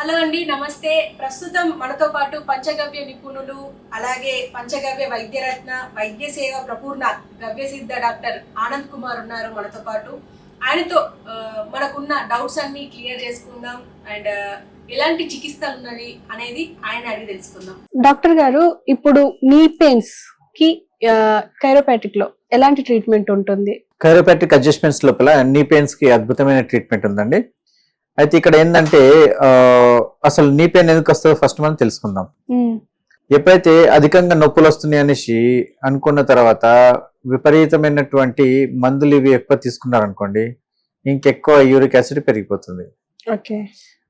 Hello అండి నమస్తే. ప్రస్తుతం మనతో పాటు పంచగవ్య నిపుణులు అలాగే పంచగవ్య వైద్యరత్న వైద్య సేవ ప్రపూర్ణ గవ్య సిద్ధ డాక్టర్ ఆనంద్ కుమార్ ఉన్నారు మనతో పాటు. ఆయనతో మనకున్న డౌట్స్ అన్ని క్లియర్ చేసుకుందాం. అండ్ ఎలాంటి చికిత్స ఉన్నది అనేది ఆయన అడిగి తెలుసుకుందాం. డాక్టర్ గారు ఇప్పుడు నీ పెయిన్స్కి కైరోపాటిక్లో ఎలాంటి ట్రీట్మెంట్ ఉంటుంది? కైరోపాటిక్ అడ్జస్ట్మెంట్స్ లోపల నీ పెయిన్స్కి అద్భుతమైన ట్రీట్మెంట్ ఉందండి. అయితే ఇక్కడ ఏంటంటే అసలు నీ పెయిన్ ఎందుకు వస్తుందో ఫస్ట్ మనం తెలుసుకుందాం. ఎప్పుడైతే అధికంగా నొప్పులు వస్తున్నాయి అనేసి అనుకున్న తర్వాత విపరీతమైనటువంటి మందులు ఇవి ఎక్కువ తీసుకున్నారనుకోండి ఇంకెక్కువ యూరిక్ యాసిడ్ పెరిగిపోతుంది.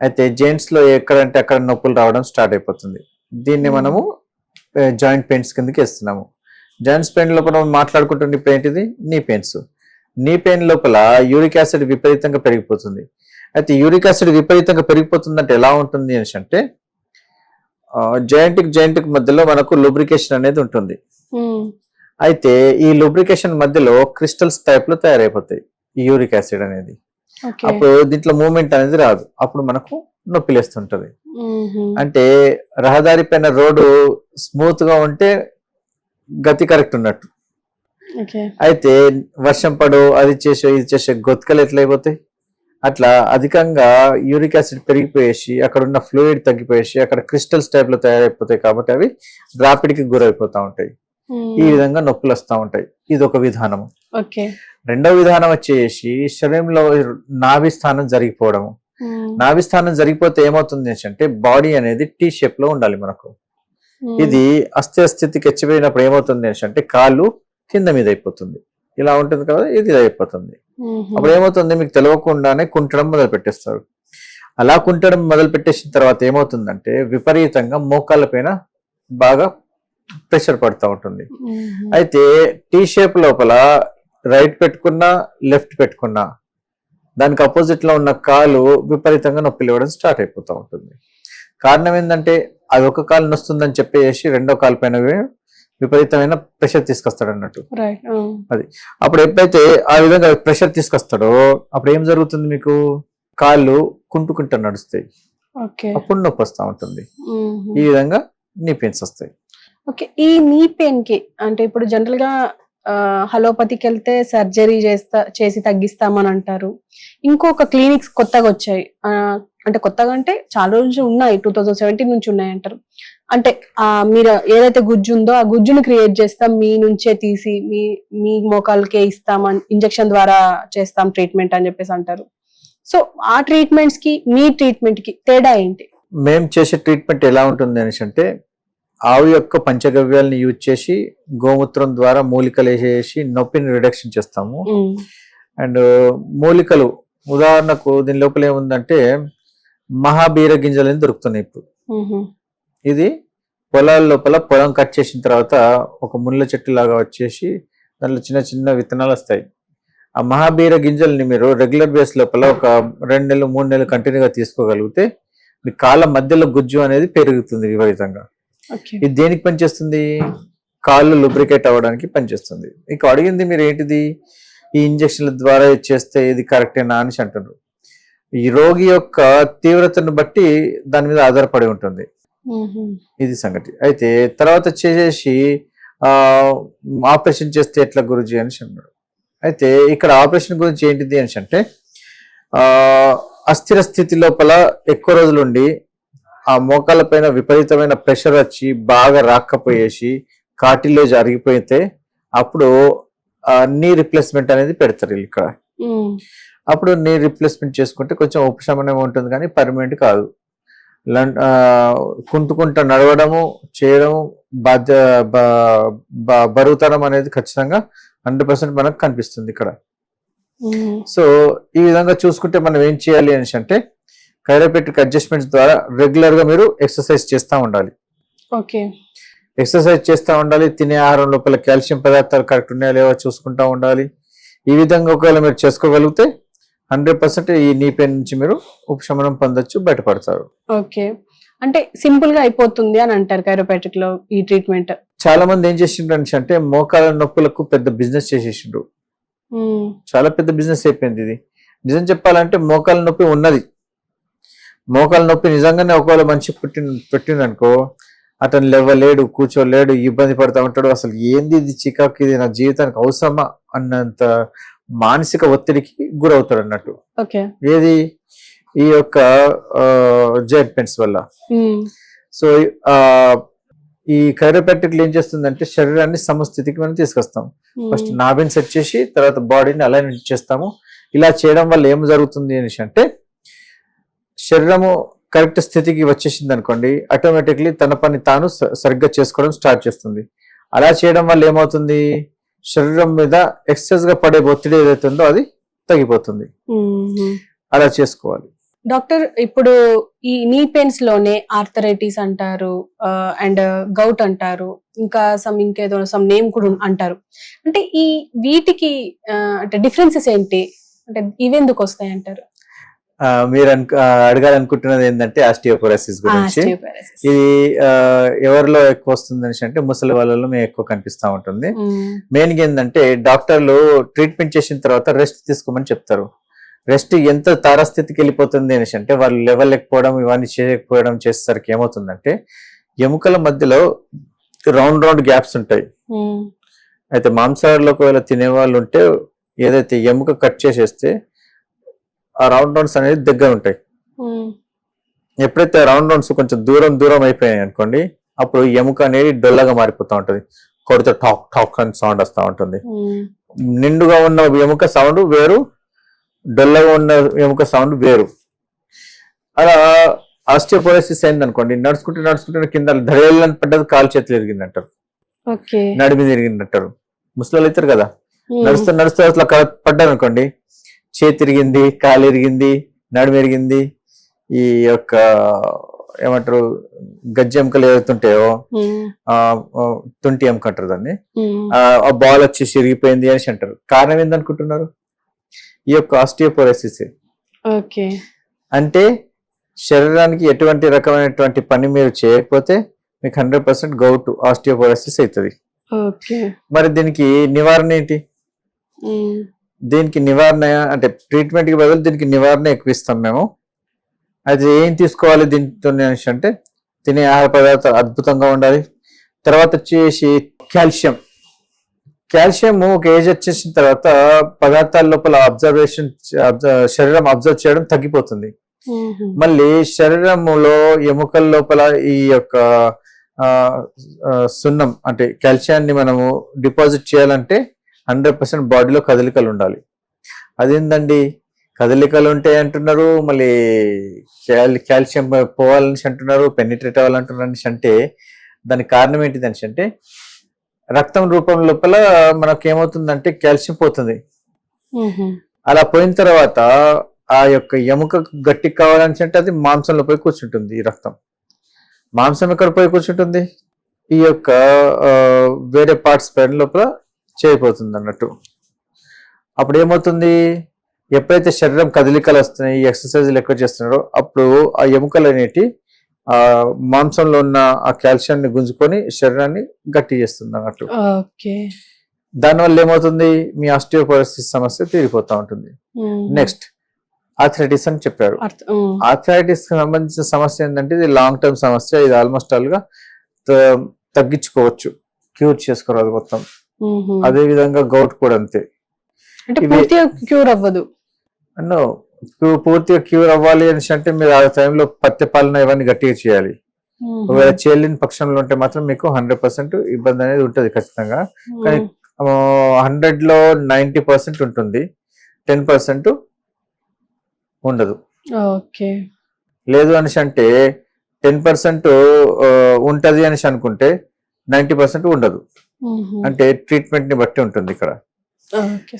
అయితే జెంట్స్లో ఎక్కడంటే అక్కడ నొప్పులు రావడం స్టార్ట్ అయిపోతుంది. దీన్ని. మనము జాయింట్ పెయిన్స్ కిందకి ఇస్తున్నాము జాయింట్స్ పెయిన్ లోపల మనం మాట్లాడుకుంటున్న ఇప్పుడు ఏంటిది నీ పెయిన్స్. నీ పెయిన్ లోపల యూరిక్ యాసిడ్ విపరీతంగా పెరిగిపోతుంది. అయితే యూరిక్ యాసిడ్ విపరీతంగా పెరిగిపోతుందంటే ఎలా ఉంటుంది అనేసి అంటే జాయింట్ జాయింట్ మధ్యలో మనకు లూబ్రికేషన్ అనేది ఉంటుంది. అయితే ఈ లూబ్రికేషన్ మధ్యలో క్రిస్టల్స్ టైప్లో తయారైపోతాయి ఈ యూరిక్ యాసిడ్ అనేది. అప్పుడు దీంట్లో మూమెంట్ అనేది రాదు. అప్పుడు మనకు నొప్పి లేస్తుంటది. అంటే రహదారి పైన రోడ్డు స్మూత్గా ఉంటే గతి కరెక్ట్ ఉన్నట్టు. అయితే వర్షం పడు అది చేసే ఇది చేసే గొత్కలు ఎట్లయిపోతాయి? అట్లా అధికంగా యూరిక్ యాసిడ్ పెరిగిపోయేసి అక్కడ ఉన్న ఫ్లూయిడ్ తగ్గిపోయేసి అక్కడ క్రిస్టల్స్ టైప్లో తయారైపోతాయి కాబట్టి అవి రాపిడికి గురైపోతా ఉంటాయి. ఈ విధంగా నొప్పులు వస్తూ ఉంటాయి. ఇది ఒక విధానము ఓకే. రెండో విధానం వచ్చేసి శరీరంలో నాభి స్థానం జరిగిపోవడము. మ్మ్. నాభి స్థానం జరిగిపోతే ఏమవుతుంది అంటే బాడీ అనేది టీ షేప్లో ఉండాలి మనకు. మ్మ్. ఇది అస్థిర స్థితికి ఎచ్చిపోయినప్పుడు ఏమవుతుంది అంటే కాళ్ళు కింద మీద అయిపోతుంది. ఇలా ఉంటుంది కదా ఇది అయిపోతుంది. అప్పుడు ఏమవుతుంది? మీకు తెలియకుండానే కుంటడం మొదలు పెట్టేస్తారు అలా కుంటడం మొదలు పెట్టేసిన తర్వాత ఏమవుతుందంటే విపరీతంగా మోకాళ్ళ పైన బాగా ప్రెషర్ పడుతూ ఉంటుంది. అయితే టీ షేప్ లోపల రైట్ పెట్టుకున్నా లెఫ్ట్ పెట్టుకున్నా దానికి అపోజిట్లో ఉన్న కాలు విపరీతంగా నొప్పి లేవడం స్టార్ట్ అయిపోతూ ఉంటుంది. కారణం ఏంటంటే అది ఒక కాలు నొస్తుందని చెప్పేసి రెండో కాలు పైన విపరీతమైన ప్రెషర్ తీసుకొస్తాడు అన్నట్టు ఆ. అప్పుడు ఎప్పుడైతే ఆ విధంగా ప్రెషర్ తీసుకొస్తాడో అప్పుడు ఏం జరుగుతుంది మీకు? కాళ్ళు కుంటుకుంటూ నడుస్తాయి. ఓకే అప్పుడు నొప్పి వస్తూ ఉంటుంది. ఈ విధంగా నీ పెయిన్స్ వస్తాయి. ఓకే ఈ నీ పెయిన్కి అంటే ఇప్పుడు జనరల్గా హలోపతికి వెళ్తే సర్జరీ చేస్తా చేసి తగ్గిస్తామని అంటారు. ఇంకొక క్లినిక్స్ కొత్తగా వచ్చాయి. అంటే కొత్తగా అంటే చాలా రోజులు ఉన్నాయి టూ థౌజండ్ సెవెంటీన్ నుంచి ఉన్నాయి అంటారు. అంటే ఆ మీరు ఏదైతే గుజ్జు ఉందో ఆ గుజ్జును క్రియేట్ చేస్తాం మీ నుంచే తీసి మీ మీ మోకాలకే ఇస్తాం ఇంజెక్షన్ ద్వారా చేస్తాం ట్రీట్మెంట్ అని చెప్పేసి అంటారు. సో ఆ ట్రీట్మెంట్స్కి మీ ట్రీట్మెంట్కి తేడా ఏంటి? మేము చేసే ట్రీట్మెంట్ ఎలా ఉంటుంది అనేసి అంటే ఆవు యొక్క పంచగవ్యాలని యూజ్ చేసి గోమూత్రం ద్వారా మూలికలు వేసేసి నొప్పిని రిడక్షన్ చేస్తాము. అండ్ మూలికలు ఉదాహరణకు దీని లోపల ఏముందంటే మహాబీర గింజలు అని దొరుకుతున్నాయి ఇప్పుడు. ఇది పొలాల లోపల పొలం కట్ చేసిన తర్వాత ఒక ముళ్ళ చెట్టు లాగా వచ్చేసి దాంట్లో చిన్న చిన్న విత్తనాలు వస్తాయి. ఆ మహాబీర గింజల్ని మీరు రెగ్యులర్ బేస్ లోపల ఒక రెండు నెలలు మూడు నెలలు కంటిన్యూగా తీసుకోగలిగితే మీ కాళ్ళ మధ్యలో గుజ్జు అనేది పెరుగుతుంది విపరీతంగా. ఇది దేనికి పనిచేస్తుంది? కాళ్ళు lubricate అవ్వడానికి పనిచేస్తుంది. ఇక అడిగింది మీరు ఏంటిది? ఈ ఇంజక్షన్ల ద్వారా చేస్తే ఇది కరెక్టేనా అని అంటున్నారు. ఈ రోగి యొక్క తీవ్రతను బట్టి దాని మీద ఆధారపడి ఉంటుంది. ఇది సంగతి. అయితే తర్వాత చేసేసి ఆ ఆపరేషన్ చేస్తే ఎట్లా గురుజీ అని అన్నాడు అయితే ఇక్కడ ఆపరేషన్ గురించి ఏంటిది అని అంటే ఆ అస్థిర స్థితి లోపల ఎక్కువ రోజులు ఉండి ఆ మోకాళ్ళ పైన విపరీతమైన ప్రెషర్ వచ్చి బాగా రాక్కపోయేసి కాటిలో జరిగిపోతే అప్పుడు నీ రిప్లేస్మెంట్ అనేది పెడతారు ఇక్కడ. అప్పుడు నీ రిప్లేస్మెంట్ చేసుకుంటే కొంచెం ఉపశమనం ఉంటుంది కానీ పర్మనెంట్ కాదు. కుంటుకుంటా నడవడము చేయడము బాధ్య బరువుతనం అనేది ఖచ్చితంగా హండ్రెడ్ పర్సెంట్ మనకు కనిపిస్తుంది ఇక్కడ. సో ఈ విధంగా చూసుకుంటే మనం ఏం చేయాలి అనేసి అంటే కైరోపెట్రిక్ అడ్జస్ట్మెంట్స్ ద్వారా రెగ్యులర్గా మీరు ఎక్సర్సైజ్ చేస్తూ ఉండాలి. ఓకే. ఎక్సర్సైజ్ చేస్తూ ఉండాలి తినే ఆహారం లోపల కాల్షియం పదార్థాలు కరెక్ట్ ఉన్నాయా లేవో చూసుకుంటూ ఉండాలి. ఈ విధంగా ఒకవేళ మీరు చేసుకోగలిగితే హండ్రెడ్ పర్సెంట్ ఈ నీ పెయిన్ నుంచి మీరు ఉపశమనం పొందొచ్చు బయటపడతారు. ఓకే. అంటే సింపుల్గా అయిపోతుంది అని అంటారు కైరోపాటిక్లో ఈ ట్రీట్మెంట్ చాలా మంది ఏం చేసిండ్రు అనేసి అంటే మోకాల నొప్పులకు పెద్ద బిజినెస్ చేసేసిండ్రు. చాలా పెద్ద బిజినెస్ అయిపోయింది ఇది. నిజం చెప్పాలంటే మోకాల నొప్పి ఉన్నది. మోకాలు నొప్పి నిజంగానే ఒకవేళ మంచి పుట్టిన పెట్టిందనుకో అతను లేవలేడు కూర్చోలేడు ఇబ్బంది పడతా ఉంటాడు అసలు ఏంది ఇది చికాకు ఇది నా జీవితానికి అవసరమా అన్నంత మానసిక ఒత్తిడికి గురవుతాడు అన్నట్టు ఓకే. ఏది? ఈ యొక్క జైట్ పెన్స్ వల్ల. సో ఈ కైరోపాటిక్లు ఏం చేస్తుందంటే శరీరాన్ని సమస్థితికి మనం తీసుకొస్తాం. ఫస్ట్ నాభిని సెట్ చేసి తర్వాత బాడీని అలైన్మెంట్ చేస్తాము. ఇలా చేయడం వల్ల ఏం జరుగుతుంది అనేసి అంటే శరీరము కరెక్ట్ స్థితికి వచ్చేసింది అనుకోండి ఆటోమేటిక్లీ తన పని తాను సరిగ్గా చేసుకోవడం స్టార్ట్ చేస్తుంది. అలా చేయడం వల్ల ఏమవుతుంది? శరీరం మీద ఎక్సెస్గా పడే ఒత్తిడి ఏదైతే ఉందో అది తగ్గిపోతుంది. అలా చేసుకోవాలి. డాక్టర్ ఇప్పుడు ఈ నీ పెయిన్స్లోనే ఆర్థరైటిస్ అంటారు అండ్ గౌట్ అంటారు ఇంకా సమ్ ఇంకేదో సమ్ నేమ్ కూడా అంటారు. అంటే ఈ వీటికి అంటే డిఫరెన్సెస్ ఏంటి? అంటే ఇవెందుకు వస్తాయి అంటారు? మీరు అనుకు ఆ, అడగాలనుకుంటున్నది ఏంటంటే ఆస్టియోపోరోసిస్ గురించి. ఇది ఎవరిలో ఎక్కువ వస్తుంది అనేసి అంటే ముసలి వాళ్ళలో మేము ఎక్కువ కనిపిస్తా ఉంటుంది మ్మ్. మెయిన్గా ఏంటంటే డాక్టర్లు ట్రీట్మెంట్ చేసిన తర్వాత రెస్ట్ తీసుకోమని చెప్తారు రెస్ట్ ఎంత తారస్థితికి వెళ్ళిపోతుంది అనేసి అంటే వాళ్ళు లేవలేకపోవడం ఇవన్నీ చేయకపోవడం చేసేసరికి ఏమవుతుందంటే ఎముకల మధ్యలో రౌండ్ రౌండ్ గ్యాప్స్ ఉంటాయి. అయితే మాంసాహారులు ఒకవేళ తినే వాళ్ళు ఉంటే ఏదైతే ఎముక కట్ చేసేస్తే ఆ రౌండ్ రౌండ్స్ అనేది దగ్గర ఉంటాయి. ఎప్పుడైతే రౌండ్ రౌండ్స్ కొంచెం దూరం దూరం అయిపోయాయి అనుకోండి అప్పుడు ఎముక అనేది డొల్లగా మారిపోతూ ఉంటది. కొడితే టాక్ టాక్ అని సౌండ్ వస్తూ ఉంటుంది. నిండుగా ఉన్న ఎముక సౌండ్ వేరు డొల్లగా ఉన్న ఎముక సౌండ్ వేరు. అలా ఆస్టియోపోరోసిస్ అయింది అనుకోండి నడుచుకుంటూ నడుచుకుంటూ కింద ధరేళ్ళని పడ్డది కాలు చేతులు ఎరిగిందంటారు నడిమి తిరిగిందంటారు ముసలి అవుతారు కదా. నడుస్తూ నడుస్తూ అట్లా పడ్డారు అనుకోండి చేతి ఇరిగింది కాలు ఇరిగింది నడుము ఇరిగింది ఈ యొక్క ఏమంటారు గజ్జి ఎముకలు మ్మ్. ఆ తుంటి ఎముక అంటారు దాన్ని. మ్మ్. ఆ బాల్ వచ్చేసి ఇరిగిపోయింది అనేసి అంటారు. కారణం ఏందనుకుంటున్నారు? ఈ యొక్క ఆస్టియోపోరోసిస్ ఓకే అంటే శరీరానికి ఎటువంటి రకమైనటువంటి పని మీరు చేయకపోతే మీకు హండ్రెడ్ పర్సెంట్ గౌట్ ఆస్టియోపోరోసిస్ అవుతుంది. ఓకే మరి దీనికి నివారణ ఏంటి? మ్మ్. దీనికి నివారణ అంటే ట్రీట్మెంట్కి బదులు దీనికి నివారణ ఎక్కువ ఇస్తాం మేము. అది ఏం తీసుకోవాలి దీంతో అనేసి అంటే తినే ఆహార పదార్థాలు అద్భుతంగా ఉండాలి. తర్వాత వచ్చేసి కాల్షియం. కాల్షియం ఒక ఏజ్ వచ్చేసిన తర్వాత పదార్థాల లోపల అబ్జర్వేషన్ శరీరం అబ్జర్వ్ చేయడం తగ్గిపోతుంది. మళ్ళీ శరీరములో ఎముకల లోపల ఈ యొక్క సున్నం అంటే కాల్షియాన్ని మనము డిపాజిట్ చేయాలంటే హండ్రెడ్ పర్సెంట్ బాడీలో కదలికలు ఉండాలి. అదేందండి? కదలికలు ఉంటాయి అంటున్నారు మళ్ళీ కాల్ కాల్షియం పోవాలని అంటున్నారు పెనిట్రేట్ అవ్వాలంటున్నారు అంటే దానికి కారణం ఏంటిది అనేసి అంటే రక్తం రూపం లోపల మనకి ఏమవుతుందంటే కాల్షియం పోతుంది. అలా పోయిన తర్వాత ఆ యొక్క ఎముక గట్టి కావాలని అంటే అది మాంసంలో పోయి కూర్చుంటుంది ఈ రక్తం. మాంసం ఎక్కడ పోయి కూర్చుంటుంది? ఈ యొక్క వేరే పార్ట్స్ పైన లోపల చేరిపోతుంది అన్నట్టు అప్పుడు ఏమవుతుంది ఎప్పుడైతే శరీరం కదలికలు వస్తున్నాయి ఎక్సర్సైజ్లు ఎక్కువ చేస్తున్నారో అప్పుడు ఆ ఎముకలు అనేటి ఆ మాంసంలో ఉన్న ఆ కాల్షియాన్ని గుంజుకొని శరీరాన్ని గట్టి చేస్తుంది అన్నట్టు దానివల్ల ఏమవుతుంది? మీ ఆస్టియోపోరోసిస్ సమస్య తీరిపోతా ఉంటుంది. నెక్స్ట్ ఆథరైటిస్ అని చెప్పారు. ఆథరైటిస్కి సంబంధించిన సమస్య ఏంటంటే ఇది లాంగ్ టర్మ్ సమస్య ఇది ఆల్మోస్ట్ ఆల్గా త- తగ్గించుకోవచ్చు క్యూర్ చేసుకోరాదు మొత్తం. అదే విధంగా గౌట్ కూడా అంతే. అంటే ఇవి- పూర్తిగా క్యూర్ అవ్వదు. అన్నో పూర్తిగా క్యూర్ అవ్వాలి అని అంటే మీరు ఆ టైంలో పత్తి పాలన ఇవన్నీ గట్టిగా చేయాలి. ఒకవేళ చేయలేని పక్షంలో ఉంటే మాత్రం మీకు హండ్రెడ్ పర్సెంట్ ఇబ్బంది అనేది ఉంటుంది ఖచ్చితంగా. కానీ హండ్రెడ్లో నైంటీ పర్సెంట్ ఉంటుంది. టెన్ పర్సెంట్ ఉండదు. ఓకే. లేదు అనేసి అంటే టెన్ పర్సెంట్ ఉంటది అనేసి అనుకుంటే నైంటీ పర్సెంట్ ఉండదు. అంటే ట్రీట్మెంట్ని బట్టి ఉంటుంది ఇక్కడ.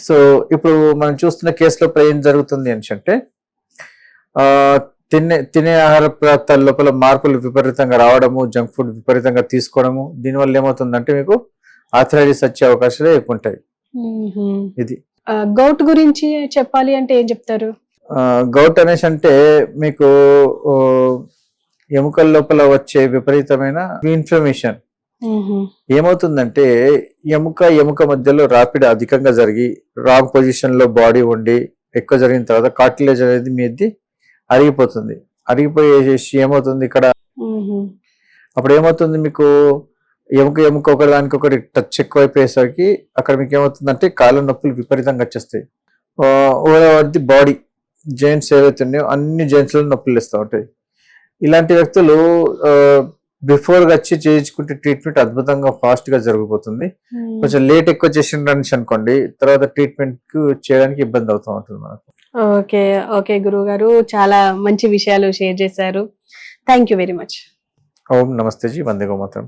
సో ఇప్పుడు మనం చూస్తున్న కేసులో ఏం జరుగుతుంది అనేసి అంటే ఆ, తినే తినే ఆహార పదార్థాల లోపల మార్పులు విపరీతంగా రావడము జంక్ ఫుడ్ విపరీతంగా తీసుకోవడము దీనివల్ల ఏమవుతుందంటే మీకు ఆథరైటిస్ వచ్చే అవకాశాలు ఎక్కువ ఉంటాయి. ఇది. గౌట్ గురించి చెప్పాలి అంటే ఏం చెప్తారు? గౌట్ అనేసి అంటే మీకు ఎముకల లోపల వచ్చే విపరీతమైన ఇన్ఫ్లమేషన్. ఏమవుతుందంటే ఎముక ఎముక మధ్యలో రాపిడ్ అధికంగా జరిగి రాంగ్ పొజిషన్లో బాడీ ఉండి ఎక్కువ జరిగిన తర్వాత కార్టిలేజ్ అనేది మీది అరిగిపోతుంది. అరిగిపోయేసి ఏమవుతుంది ఇక్కడ. అప్పుడు ఏమవుతుంది మీకు? ఎముక ఎముక ఒకటి దానికి ఒకటి టచ్ ఎక్కువైపోయేసరికి అక్కడ మీకు ఏమవుతుందంటే కాళ్ళ నొప్పులు విపరీతంగా వచ్చేస్తాయి. ఓవర్ ది బాడీ జెయింట్స్ ఏవైతే ఉన్నాయో అన్ని జెయింట్స్లో నొప్పులు ఇస్తూ ఉంటాయి. ఇలాంటి వ్యక్తులు బిఫోర్ వచ్చి చేయించుకుంటే ట్రీట్మెంట్ అద్భుతంగా ఫాస్ట్గా జరిగిపోతుంది. కొంచెం లేట్ ఎక్కువ చేసిండ్రు అనేసి అనుకోండి తర్వాత ట్రీట్మెంట్కు చేయడానికి ఇబ్బంది అవుతూ ఉంటుంది మనకు. ఓకే ఓకే గురువు గారు చాలా మంచి విషయాలు షేర్ చేశారు. Thank you very much Om నమస్తే జీ వందే గోమాతం